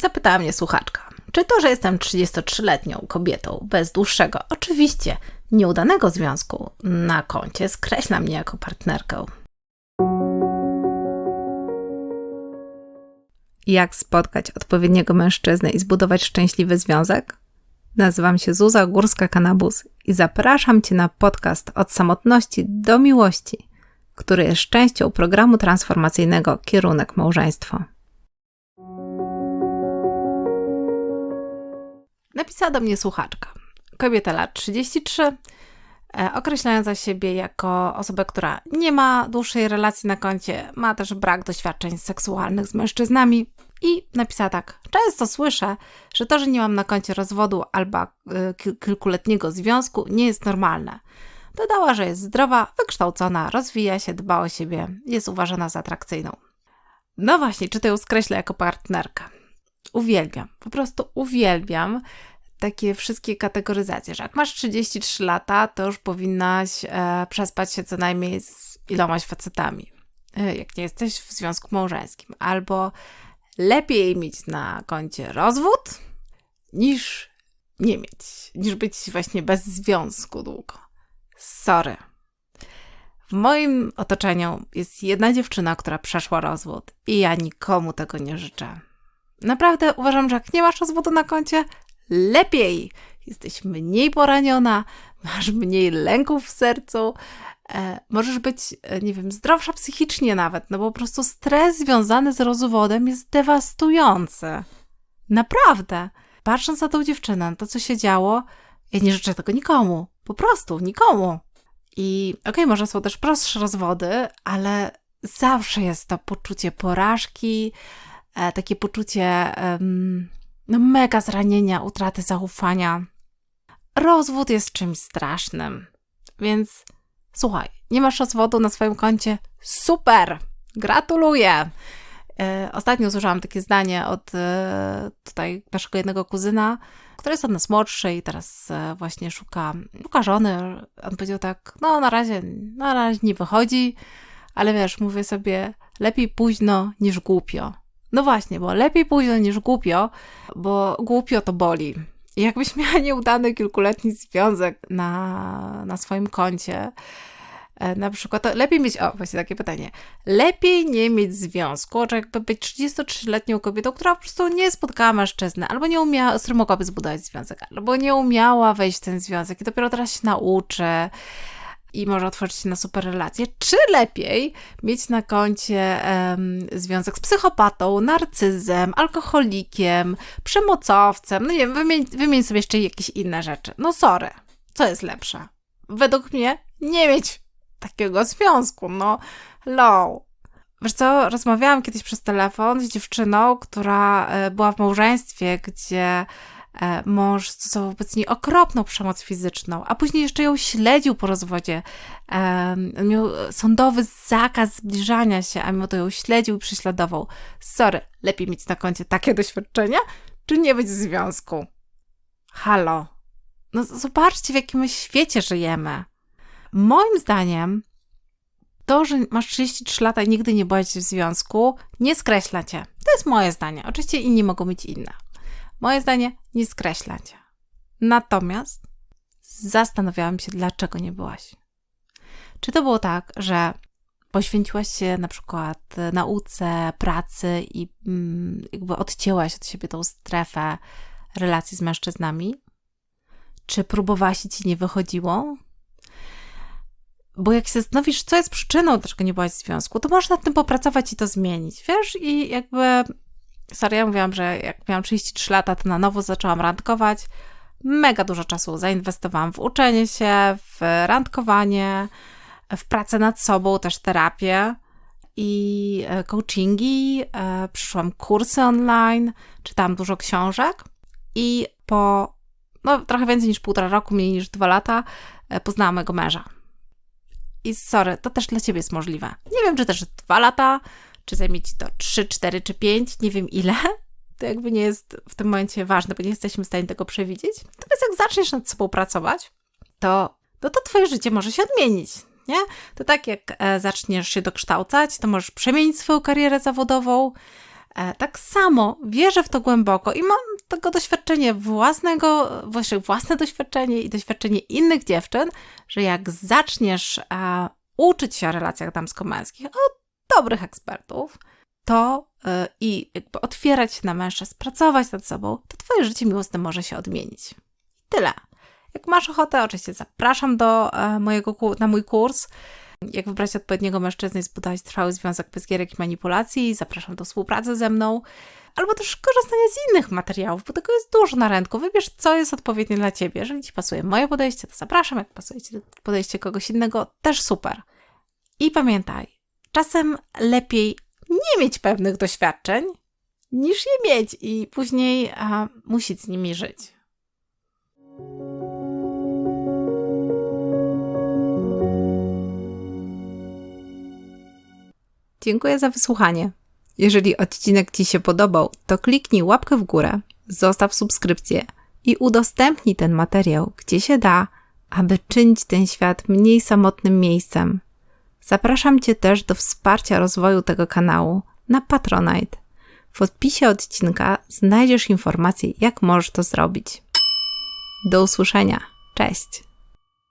Zapytała mnie słuchaczka, czy to, że jestem 33-letnią kobietą bez dłuższego, oczywiście nieudanego związku na koncie, skreśla mnie jako partnerkę. Jak spotkać odpowiedniego mężczyznę i zbudować szczęśliwy związek? Nazywam się Zuza Górska-Kanabus i zapraszam Cię na podcast Od samotności do miłości, który jest częścią programu transformacyjnego Kierunek Małżeństwo. Napisała do mnie słuchaczka. Kobieta lat 33, e, określająca siebie jako osobę, która nie ma dłuższej relacji na koncie, ma też brak doświadczeń seksualnych z mężczyznami. I napisała tak: Często słyszę, że to, że nie mam na koncie rozwodu albo y, kilkuletniego związku, nie jest normalne. Dodała, że jest zdrowa, wykształcona, rozwija się, dba o siebie, jest uważana za atrakcyjną. No właśnie, czy to ją skreślę jako partnerkę? Uwielbiam, po prostu uwielbiam takie wszystkie kategoryzacje, że jak masz 33 lata, to już powinnaś e, przespać się co najmniej z ilomaś facetami, e, jak nie jesteś w związku małżeńskim. Albo lepiej mieć na koncie rozwód, niż nie mieć, niż być właśnie bez związku długo. Sorry. W moim otoczeniu jest jedna dziewczyna, która przeszła rozwód i ja nikomu tego nie życzę. Naprawdę uważam, że jak nie masz rozwodu na koncie, lepiej. Jesteś mniej poraniona, masz mniej lęków w sercu, e, możesz być, e, nie wiem, zdrowsza psychicznie nawet, no bo po prostu stres związany z rozwodem jest dewastujący. Naprawdę. Patrząc na tą dziewczynę, to co się działo, ja nie życzę tego nikomu. Po prostu nikomu. I okej, okay, może są też prostsze rozwody, ale zawsze jest to poczucie porażki, takie poczucie no mega zranienia, utraty zaufania. Rozwód jest czymś strasznym. Więc słuchaj, nie masz rozwodu na swoim koncie? Super! Gratuluję! E, ostatnio usłyszałam takie zdanie od e, tutaj naszego jednego kuzyna, który jest od nas młodszy i teraz e, właśnie szuka, szuka żony. On powiedział tak, no na razie, na razie nie wychodzi, ale wiesz, mówię sobie, lepiej późno niż głupio. No właśnie, bo lepiej późno niż głupio, bo głupio to boli. Jakbyś miała nieudany kilkuletni związek na, na swoim koncie, e, na przykład, to lepiej mieć, o właśnie takie pytanie, lepiej nie mieć związku, czy jakby być 33-letnią kobietą, która po prostu nie spotkała mężczyzny, albo nie umiała, z którym mogłaby zbudować związek, albo nie umiała wejść w ten związek i dopiero teraz się nauczy, i może otworzyć się na super relacje, czy lepiej mieć na koncie um, związek z psychopatą, narcyzem, alkoholikiem, przemocowcem, no nie wiem, wymień, wymień sobie jeszcze jakieś inne rzeczy. No sorry, co jest lepsze? Według mnie nie mieć takiego związku, no low. Wiesz co, rozmawiałam kiedyś przez telefon z dziewczyną, która e, była w małżeństwie, gdzie mąż stosował wobec niej okropną przemoc fizyczną, a później jeszcze ją śledził po rozwodzie. Miał sądowy zakaz zbliżania się, a mimo to ją śledził i prześladował. Sorry, lepiej mieć na koncie takie doświadczenia, czy nie być w związku? Halo. No zobaczcie, w jakim świecie żyjemy. Moim zdaniem to, że masz 33 lata i nigdy nie byłaś w związku, nie skreśla cię. To jest moje zdanie. Oczywiście inni mogą mieć inne. Moje zdanie nie skreśla cię. Natomiast zastanawiałam się, dlaczego nie byłaś. Czy to było tak, że poświęciłaś się na przykład nauce, pracy i mm, jakby odcięłaś od siebie tą strefę relacji z mężczyznami? Czy próbowałaś i ci nie wychodziło? Bo jak się zastanowisz, co jest przyczyną, dlaczego nie byłaś w związku, to możesz nad tym popracować i to zmienić, wiesz? I jakby Sorry, ja mówiłam, że jak miałam 33 lata, to na nowo zaczęłam randkować. Mega dużo czasu zainwestowałam w uczenie się, w randkowanie, w pracę nad sobą, też terapię i e, coachingi. E, przyszłam kursy online, czytałam dużo książek i po no, trochę więcej niż półtora roku, mniej niż dwa lata, e, poznałam mojego męża. I sorry, to też dla ciebie jest możliwe. Nie wiem, czy też dwa lata, czy zajmie ci to 3, 4 czy 5, nie wiem ile, to jakby nie jest w tym momencie ważne, bo nie jesteśmy w stanie tego przewidzieć. Natomiast jak zaczniesz nad sobą pracować, to, to, to twoje życie może się odmienić, nie? To tak jak e, zaczniesz się dokształcać, to możesz przemienić swoją karierę zawodową, E, tak samo wierzę w to głęboko i mam tego doświadczenie własnego, właśnie własne doświadczenie i doświadczenie innych dziewczyn, że jak zaczniesz e, uczyć się o relacjach damsko-męskich od dobrych ekspertów, to e, i jakby otwierać się na mężczyzn, pracować nad sobą, to twoje życie miłosne może się odmienić. Tyle. Jak masz ochotę, oczywiście zapraszam do e, mojego, na mój kurs jak wybrać odpowiedniego mężczyznę i zbudować trwały związek bez gierek i manipulacji. Zapraszam do współpracy ze mną. Albo też korzystania z innych materiałów, bo tego jest dużo na rynku. Wybierz, co jest odpowiednie dla Ciebie. Jeżeli Ci pasuje moje podejście, to zapraszam. Jak pasuje Ci podejście kogoś innego, też super. I pamiętaj, czasem lepiej nie mieć pewnych doświadczeń, niż je mieć i później a, musieć z nimi żyć. Dziękuję za wysłuchanie. Jeżeli odcinek Ci się podobał, to kliknij łapkę w górę, zostaw subskrypcję i udostępnij ten materiał, gdzie się da, aby czynić ten świat mniej samotnym miejscem. Zapraszam Cię też do wsparcia rozwoju tego kanału na Patronite. W odpisie odcinka znajdziesz informacje, jak możesz to zrobić. Do usłyszenia. Cześć!